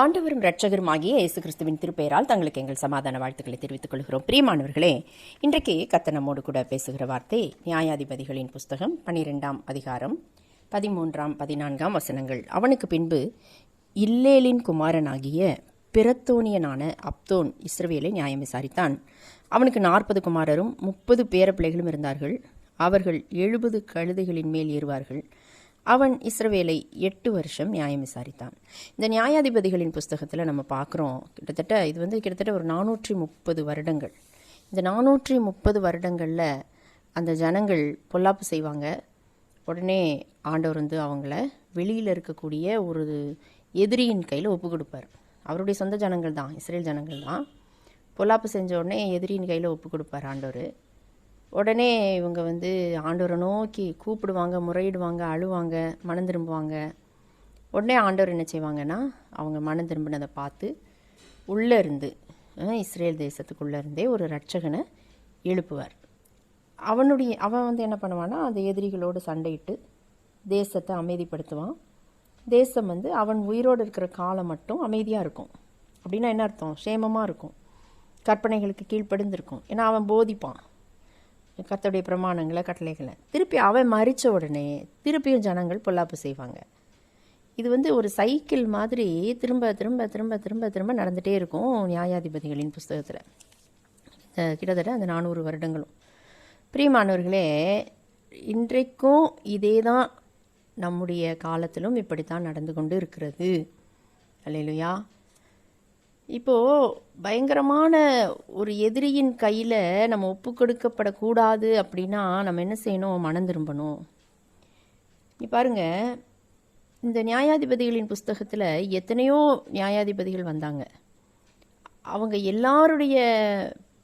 ஆண்டவரும் இரட்சகரும் ஆகிய இயேசு கிறிஸ்துவின் திருப்பெயரால் தங்களுக்கு எங்கள் சமாதான வாழ்த்துக்களை தெரிவித்துக் கொள்கிறோம். பிரியமானவர்களே இன்றைக்கு கத்தனமோடு கூட பேசுகிற வார்த்தை நியாயாதிபதிகளின் புஸ்தகம் பனிரெண்டாம் அதிகாரம் பதிமூன்றாம் பதினான்காம் வசனங்கள். அவனுக்கு பின்பு இல்லேலின் குமாரனாகிய பிரத்தோனியனான அப்தோன் இஸ்ரவேலை நியாயம் விசாரித்தான். அவனுக்கு நாற்பது குமாரரும் முப்பது பேர பிள்ளைகளும் இருந்தார்கள். அவர்கள் எழுபது கழுதைகளின் மேல் ஏறுவார்கள். அவன் இஸ்ரவேலை எட்டு வருஷம் நியாயம் விசாரித்தான். இந்த நியாயாதிபதிகளின் புஸ்தகத்தில் நம்ம பார்க்குறோம் கிட்டத்தட்ட இது வந்து கிட்டத்தட்ட ஒரு நானூற்றி முப்பது வருடங்கள். இந்த நானூற்றி முப்பது வருடங்களில் அந்த ஜனங்கள் பொல்லாப்பு செய்வாங்க. உடனே ஆண்டவர் வந்து அவங்கள வெளியில் இருக்கக்கூடிய ஒரு எதிரியின் கையில் ஒப்பு கொடுப்பார். அவருடைய சொந்த ஜனங்கள் தான் இஸ்ரேல் ஜனங்கள் தான் பொல்லாப்பு செஞ்ச உடனே எதிரியின் கையில் ஒப்பு கொடுப்பார் ஆண்டவர். உடனே இவங்க வந்து ஆண்டவரை நோக்கி கூப்பிடுவாங்க முறையிடுவாங்க அழுவாங்க மனம் திரும்புவாங்க. உடனே ஆண்டவர் என்ன செய்வாங்கன்னா அவங்க மனம் திரும்பினதை பார்த்து உள்ளே இருந்து இஸ்ரேல் தேசத்துக்குள்ளே இருந்தே ஒரு ரட்சகனை எழுப்புவார். அவனுடைய அவன் வந்து என்ன பண்ணுவான்னா அந்த எதிரிகளோடு சண்டையிட்டு தேசத்தை அமைதிப்படுத்துவான். தேசம் வந்து அவன் உயிரோடு இருக்கிற காலம் மட்டும் அமைதியாக இருக்கும். அப்படின்னா என்ன அர்த்தம்? சேமமாக இருக்கும். கற்பனைகளுக்கு கீழ்ப்படிந்திருக்கும். ஏன்னா அவன் போதிப்பான். கத்தோடைய பிரமாணங்களை கட்டளைகளை. திருப்பி அவன் மறித்த உடனே திருப்பியும் ஜனங்கள் பொல்லாப்பு செய்வாங்க. இது வந்து ஒரு சைக்கிள் மாதிரி திரும்ப திரும்ப திரும்ப திரும்ப திரும்ப நடந்துகிட்டே இருக்கும் நியாயாதிபதிகளின் புஸ்தகத்தில். கிட்டத்தட்ட அந்த நானூறு வருடங்களும். பிரியமானவர்களே இன்றைக்கும் இதே தான் நம்முடைய காலத்திலும் இப்படித்தான் நடந்து கொண்டு இருக்கிறது. அல்லையிலையா இப்போது பயங்கரமான ஒரு எதிரியின் கையில் நம்ம ஒப்பு கொடுக்கப்படக்கூடாது அப்படின்னா நம்ம என்ன செய்யணும்? மனம் திரும்பணும். நீ பாருங்க. இந்த நியாயாதிபதிகளின் புஸ்தகத்தில் எத்தனையோ நியாயாதிபதிகள் வந்தாங்க. அவங்க எல்லாருடைய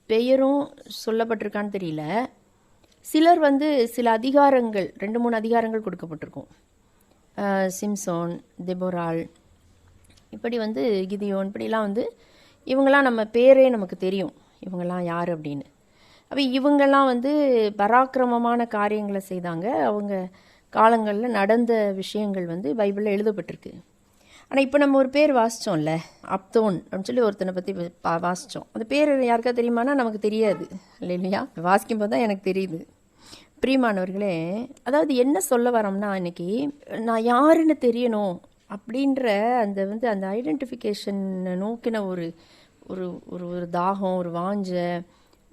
பெயரும் சொல்லப்பட்டிருக்கான்னு தெரியல. சிலர் வந்து சில அதிகாரங்கள் ரெண்டு மூணு அதிகாரங்கள் கொடுக்கப்பட்டிருக்கும். சிம்சோன் தெபோரால் இப்படி வந்து கிதியோன் இப்படிலாம் வந்து இவங்கெல்லாம் நம்ம பேரே நமக்கு தெரியும். இவங்கெல்லாம் யார் அப்படின்னு. அப்போ இவங்கெல்லாம் வந்து பராக்கிரமமான காரியங்களை செய்தாங்க. அவங்க காலங்களில் நடந்த விஷயங்கள் வந்து பைபிளில் எழுதப்பட்டிருக்கு. ஆனால் இப்போ நம்ம ஒரு பேர் வாசித்தோம்ல அப்தோன் அப்படின்னு சொல்லி ஒருத்தனை பற்றி வாசித்தோம் அந்த பேர் யாருக்கா தெரியுமானா நமக்கு தெரியாது. இல்லையா? வாசிக்கும் போது தான் எனக்கு தெரியுது. பிரியமானவர்களே அதாவது என்ன சொல்ல வரோம்னா இன்னைக்கு நான் யாருன்னு தெரியணும். அப்படின்ற அந்த வந்து அந்த ஐடென்டிஃபிகேஷன் நோக்கின ஒரு ஒரு ஒரு ஒரு தாகம் ஒரு வாஞ்ச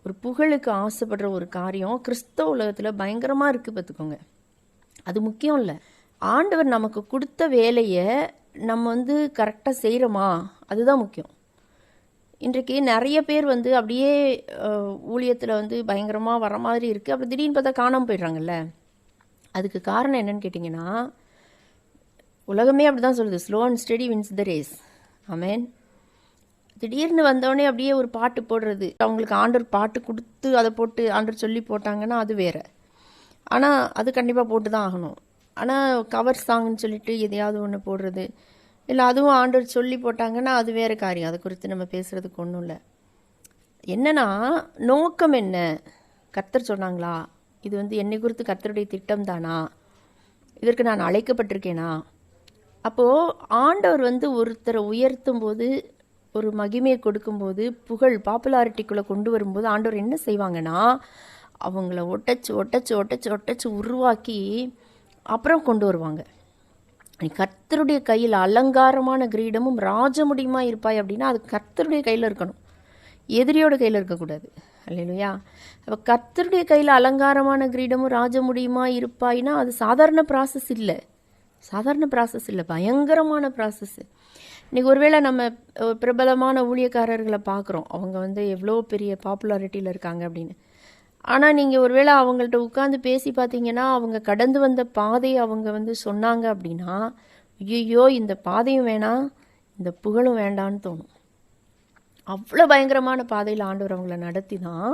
ஒரு புகழுக்கு ஆசைப்படுற ஒரு காரியம் கிறிஸ்தவ உலகத்தில் பயங்கரமாக இருக்குது பார்த்துக்கோங்க. அது முக்கியம் இல்லை. ஆண்டவர் நமக்கு கொடுத்த வேலையை நம்ம வந்து கரெக்டாக செய்கிறோமா அதுதான் முக்கியம். இன்றைக்கு நிறைய பேர் வந்து அப்படியே ஊழியத்தில் வந்து பயங்கரமாக வர மாதிரி இருக்குது அப்புறம் திடீர்னு பார்த்தா காணாமல் போயிடுறாங்கல்ல. அதுக்கு காரணம் என்னன்னு கேட்டிங்கன்னா உலகமே அப்படி தான் சொல்லுது. Slow and steady wins the race அமேன் திடீர்னு வந்தோடனே அப்படியே ஒரு பாட்டு போடுறது. அவங்களுக்கு ஆண்டர் பாட்டு கொடுத்து அதை போட்டு ஆண்டர் சொல்லி போட்டாங்கன்னா அது வேற. ஆனால் அது கண்டிப்பாக போட்டு தான் ஆகணும் ஆனால் கவர் சாங்னு சொல்லிட்டு எதையாவது ஒன்று போடுறது. இல்லை அதுவும் ஆண்டர் சொல்லி போட்டாங்கன்னா அது வேறு காரியம். அதை குறித்து நம்ம பேசுகிறதுக்கு ஒன்றும் இல்லை. என்னன்னா நோக்கம் என்ன? கர்த்தர் சொன்னாங்களா? இது வந்து என்னை குறித்து கர்த்தருடைய திட்டம் தானா இதற்கு நான் அழைக்கப்பட்டிருக்கேனா? அப்போது ஆண்டவர் வந்து ஒருத்தரை உயர்த்தும் போது ஒரு மகிமையை கொடுக்கும்போது புகழ் பாப்புலாரிட்டிக்குள்ளே கொண்டு வரும்போது ஆண்டவர் என்ன செய்வாங்கன்னா அவங்கள ஒட்டச்சு ஒட்டச்சு ஒட்டச்சு ஒட்டச்சு உருவாக்கி அப்புறம் கொண்டு வருவாங்க. நீ கர்த்தருடைய கையில் அலங்காரமான கிரீடமும் ராஜமுடியுமா இருப்பாய் அப்படின்னா அது கர்த்தருடைய கையில் இருக்கணும். எதிரியோட கையில் இருக்கக்கூடாது. இல்லையா அப்போ கர்த்தருடைய கையில் அலங்காரமான கிரீடமும் ராஜமுடியுமா இருப்பாய்னா அது சாதாரண ப்ராசஸ் இல்லை. சாதாரண ப்ராசஸ் இல்லை பயங்கரமான ப்ராசஸ்ஸு இன்றைக்கி ஒருவேளை நம்ம பிரபலமான ஊழியக்காரர்களை பார்க்குறோம். அவங்க வந்து எவ்வளோ பெரிய பாப்புலாரிட்டியில் இருக்காங்க அப்படின்னு. ஆனால் நீங்கள் ஒருவேளை அவங்கள்ட்ட உட்காந்து பேசி பார்த்தீங்கன்னா அவங்க கடந்து வந்த பாதையை அவங்க வந்து சொன்னாங்க அப்படின்னா ஐயோ இந்த பாதையும் வேணாம் இந்த புகழும் வேண்டான்னு தோணும். அவ்வளோ பயங்கரமான பாதையில் ஆண்டவர் அவங்கள நடத்தி தான்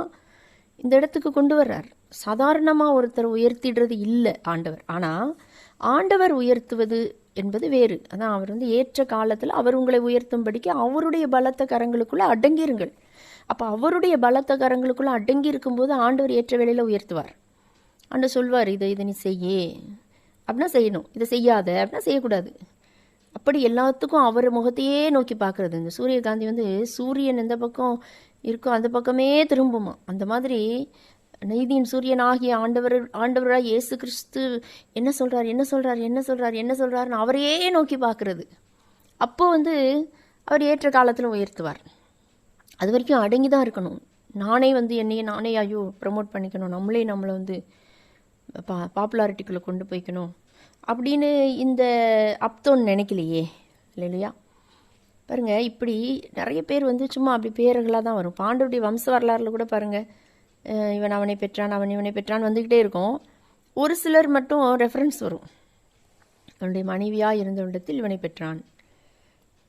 இந்த இடத்துக்கு கொண்டு வர்றார். சாதாரணமாக ஒருத்தர் உயர்த்திடுறது இல்லை ஆண்டவர். ஆனால் ஆண்டவர் உயர்த்துவது என்பது வேறு. அதான் அவர் வந்து ஏற்ற காலத்தில் அவர் உங்களை உயர்த்தும்படிக்கு அவருடைய பலத்த கரங்களுக்குள்ள அடங்கிருங்கள் அப்போ அவருடைய பலத்த கரங்களுக்குள்ள அடங்கி இருக்கும்போது ஆண்டவர் ஏற்ற வேலையில் உயர்த்துவார். ஆண்டவர் சொல்வார் இதை இதை நீ செய்யே. அப்படின்னா செய்யணும். இதை செய்யாத. அப்படின்னா செய்யக்கூடாது. அப்படி எல்லாத்துக்கும் அவர் முகத்தையே நோக்கி பார்க்கறது. இந்த சூரியகாந்தி வந்து சூரியன் எந்த பக்கம் இருக்கோ அந்த பக்கமே திரும்புமா. அந்த மாதிரி நீதியின் சூரியன் ஆகிய ஆண்டவர் ஆண்டவராக இயேசு கிறிஸ்து என்ன சொல்கிறார் என்ன சொல்கிறார் என்ன சொல்கிறார் என்ன சொல்றாருன்னு அவரையே நோக்கி பார்க்கறது. அப்போ வந்து அவர் ஏற்ற காலத்தில் உயர்த்துவார். அது வரைக்கும் அடங்கி தான் இருக்கணும். நானே வந்து என்னையே நானே ஐயோ ப்ரமோட் பண்ணிக்கணும். நம்மளே நம்மளை வந்து பா பாப்புலாரிட்டிக்குள்ளே கொண்டு போய்க்கணும். அப்படின்னு இந்த அப்தோன் நினைக்கலையே. இல்லையா? பாருங்க இப்படி நிறைய பேர் வந்து சும்மா அப்படி பேர்களாக தான் வரும். பாண்டவருடைய வம்ச வரலாறுல கூட பாருங்க. இவன் அவனை பெற்றான் அவன் இவனை பெற்றான் வந்துக்கிட்டே இருக்கும். ஒரு சிலர் மட்டும் ரெஃபரன்ஸ் வரும். அவனுடைய மனைவியாக இருந்தவனிடத்தில் இவனை பெற்றான்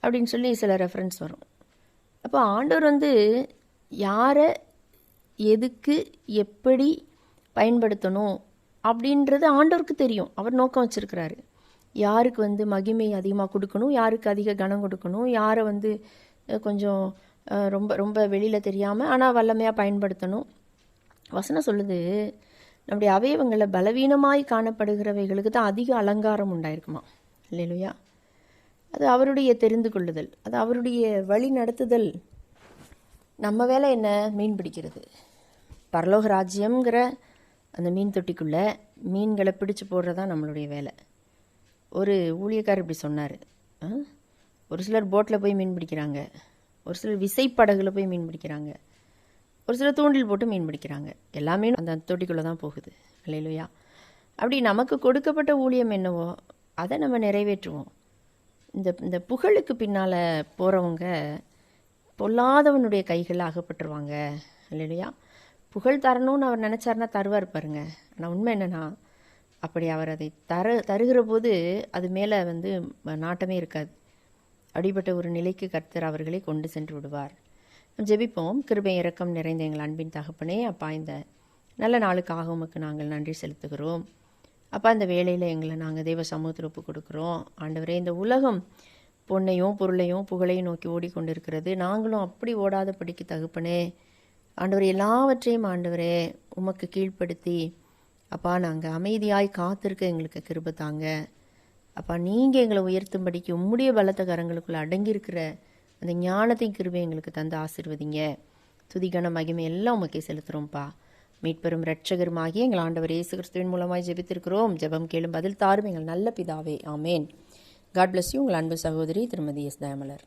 அப்படின்னு சொல்லி சில ரெஃபரன்ஸ் வரும். அப்போ ஆண்டவர் வந்து யாரை எதுக்கு எப்படி பயன்படுத்தணும் அப்படின்றது ஆண்டவருக்கு தெரியும். அவர் நோக்கம் வச்சுருக்கிறாரு. யாருக்கு வந்து மகிமை அதிகமாக கொடுக்கணும்? யாருக்கு அதிக கனம் கொடுக்கணும்? யாரை வந்து கொஞ்சம் ரொம்ப ரொம்ப வெளியில் தெரியாமல் ஆனால் வல்லமையாக பயன்படுத்தணும்? வசனம் சொல்லுது நம்முடைய அவயவங்களை பலவீனமாய் காணப்படுகிறவைகளுக்கு தான் அதிக அலங்காரம் உண்டாயிருக்குமா? இல்லையா அது அவருடைய தெரிந்து கொள்ளுதல் அது அவருடைய வழி நடத்துதல். நம்ம வேலை என்ன? மீன் பிடிக்கிறது. பரலோக ராஜ்யம்ங்கிற அந்த மீன் தொட்டிக்குள்ளே மீன்களை பிடிச்சு போடுறது தான் நம்மளுடைய வேலை. ஒரு ஊழியக்கார் இப்படி சொன்னார். ஒரு சிலர் போட்டில் போய் மீன் பிடிக்கிறாங்க. ஒரு சிலர் விசைப்படகுல போய் மீன் பிடிக்கிறாங்க. ஒரு சில தூண்டில் போட்டு மீன் பிடிக்கிறாங்க. எல்லாமே அந்த தொட்டிக்குள்ளே தான் போகுது. இல்லையிலையா அப்படி நமக்கு கொடுக்கப்பட்ட ஊழியம் என்னவோ அதை நம்ம நிறைவேற்றுவோம். இந்த இந்த புகழுக்கு பின்னால் போகிறவங்க பொல்லாதவனுடைய கைகளில் அகப்பட்டுருவாங்க. இல்லையா? புகழ் தரணும்னு அவர் நினச்சாருன்னா தருவார் பாருங்க. ஆனால் உண்மை என்னென்னா அப்படி அவர் அதை தர தருகிற போது அது மேலே வந்து நாட்டமே இருக்காது. அப்படிப்பட்ட ஒரு நிலைக்கு கர்த்தர் அவர்களை கொண்டு சென்று விடுவார். ஜெபிப்போம். கிருபை இறக்கம் நிறைந்த எங்கள் அன்பின் தகப்பனே அப்பா இந்த நல்ல நாளுக்காக உமக்கு நாங்கள் நன்றி செலுத்துகிறோம். அப்பா இந்த வேலையில் எங்களை நாங்கள் தெய்வ சமூகத்தில் ஒப்பு கொடுக்குறோம். ஆண்டவரே இந்த உலகம் பொண்ணையும் பொருளையும் புகழையும் நோக்கி ஓடிக்கொண்டிருக்கிறது. நாங்களும் அப்படி ஓடாத படிக்கு தகுப்பனே ஆண்டவரே எல்லாவற்றையும் ஆண்டவரே உமக்கு கீழ்ப்படுத்தி அப்பா நாங்கள் அமைதியாய் காத்திருக்க எங்களுக்கு கிருப தாங்க. அப்பா நீங்கள் எங்களை உயர்த்தும்படிக்கு உம்முடைய பலத்த கரங்களுக்குள்ளே அடங்கியிருக்கிற அந்த ஞானத்தையும் கிருபை எங்களுக்கு தந்து ஆசிர்வதிங்க. துதிகன மகிமை எல்லாம் உமக்கே செலுத்துகிறோம்ப்பா மீட்பெரும் ரட்சகருமாகி எங்கள் ஆண்டவர் இயேசு கிறிஸ்துவின் மூலமாய் ஜெபித்திருக்கிறோம். ஜெபம் கேளும் பதில் தாரும் எங்கள் நல்ல பிதாவே. ஆமேன். காட் பிளஸ் யூ உங்கள் அன்பு சகோதரி திருமதி எஸ். தயமலர்.